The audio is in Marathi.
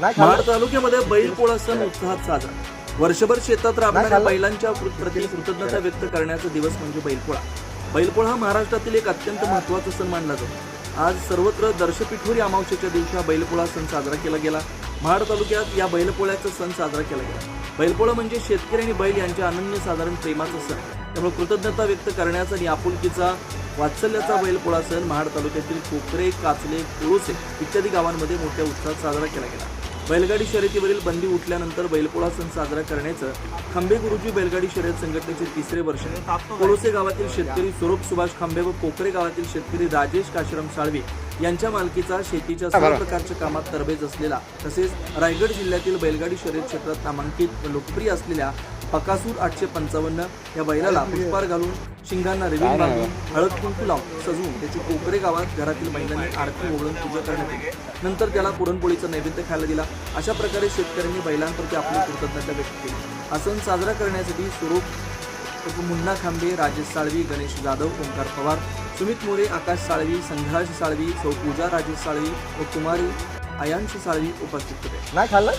महाड तालुक्यामध्ये बैलपोळा सण उत्साहात साजरा. वर्षभर शेतात राबणाऱ्या. बैलांच्या प्रति कृतज्ञता व्यक्त करण्याचा दिवस म्हणजे बैलपोळा बैलपोळा हा महाराष्ट्रातील एक अत्यंत महत्त्वाचा सण मानला जातो. आज सर्वत्र दर्शपीठोरी अमावस्येच्या दिवशी हा बैलपोळा सण साजरा केला गेला. महाड तालुक्यात या बैलपोळ्याचा सण साजरा केला गेला. बैलपोळा म्हणजे शेतकरी आणि बैल यांच्या अनन्यसाधारण प्रेमाचा सण. त्यामुळे कृतज्ञता व्यक्त करण्याचा आणि आपुलकीचा वात्सल्याचा बैलपोळा सण महाड तालुक्यातील कोकरे काचले कोळोसे इत्यादी गावांमध्ये मोठ्या उत्साहात साजरा केला गेला. बैलगाडी शर्यतीवरील बंदी उठल्यानंतर बैलपोळा सण साजरा करण्याचं खांबे गुरुजी बैलगाडी शर्यत संघटनेचे तिसरे वर्ष. कोळोसे गावातील शेतकरी स्वरूप सुभाष खांबे व कोकरे गावातील शेतकरी राजेश काशीराम साळवे यांच्या मालकीचा शेतीच्या सर्व प्रकारच्या कामात तरबेज असलेला तसेच रायगड जिल्ह्यातील बैलगाडी शर्यत क्षेत्रात नामांकित व लोकप्रिय असलेल्या बकासूर आठशे पंचावन्न या बैलाला पुष्पार घालून शिंगांना रेवीन बांधून हळद कुंकू लावून सजवून त्याची कोकरे गावात घरातील महिलांनी आरती ओघळून पूजा करण्यात आली. नंतर त्याला पुरणपोळीचा नैवेद्य खायला दिला. अशा प्रकारे शेतकऱ्यांनी बैलांप्रती आपली कृतज्ञता व्यक्त केली. हा सण साजरा करण्यासाठी स्वरूप मुन्ना खांबे राजेश साळवी गणेश जाधव ओंकार पवार सुमित मोरे आकाश साळवी संघराज साळवी सौ पूजा राजेश साळवी व कुमारी अयांश साळवी उपस्थित होते. नाही खाल्लं?